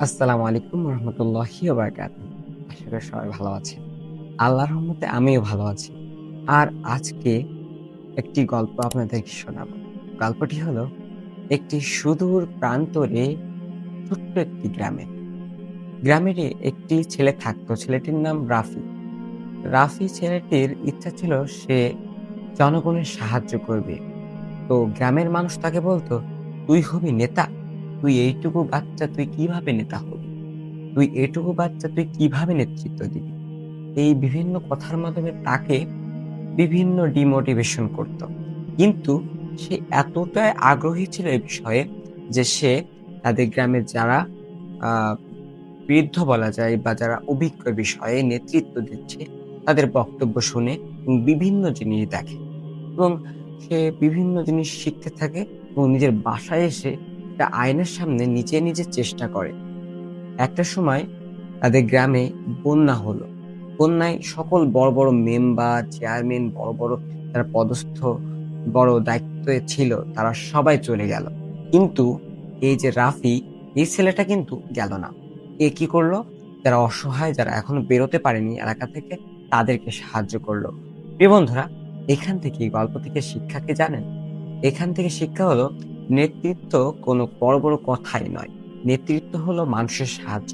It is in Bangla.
আসসালামু আলাইকুম রহমতুল্লাহি বারকাত আশা করি সবাই ভালো আছে আল্লাহর রহমতে আমিও ভালো আছি। আর আজকে একটি গল্প আপনাদেরকে শোনাবো। গল্পটি হলো, একটি সুদূর প্রান্তরে ছোট্ট একটি গ্রামে। গ্রামেরই একটি ছেলে থাকতো, ছেলেটির নাম রাফি। রাফি ছেলেটির ইচ্ছা ছিল সে জনগণের সাহায্য করবে। তো গ্রামের মানুষ তাকে বলতো, তুই হবি নেতা? তুই এইটুকু বাচ্চা তুই কীভাবে নেতা হবি? তুই এটুকু বাচ্চা তুই কীভাবে নেতৃত্ব দিবি? এই বিভিন্ন কথার মাধ্যমে তাকে বিভিন্ন ডিমোটিভেশন করত। কিন্তু সে এতটাই আগ্রহী ছিল এই বিষয়ে যে সে তাদের গ্রামের যারা বৃদ্ধ বলা যায় বা যারা অভিজ্ঞ বিষয়ে নেতৃত্ব দিচ্ছে, তাদের বক্তব্য শুনে বিভিন্ন জিনিস দেখে। এবং সে বিভিন্ন জিনিস শিখতে থাকে এবং নিজের বাসায় এসে একটা আয়নার সামনে নিচে নিজে চেষ্টা করে। একটা সময় তাদের গ্রামে বন্যা হলো। বন্যায় সকল বড় বড় মেম্বার, চেয়ারম্যান, বড় বড় যারা পদস্থ, বড় দায়িত্বে ছিল, তারা সবাই চলে গেল। কিন্তু এই যে রাফি, এই ছেলেটা কিন্তু গেল না। এ কি করল? যারা অসহায়, যারা এখনও বেরোতে পারেনি এলাকা থেকে, তাদেরকে সাহায্য করল। প্রিয় বন্ধুরা, এখান থেকে গল্প থেকে শিক্ষাকে জানেন? এখান থেকে শিক্ষা হলো নেতৃত্ব কোনো বড় বড় কথাই নয়। নেতৃত্ব হলো মানুষের সাহায্য।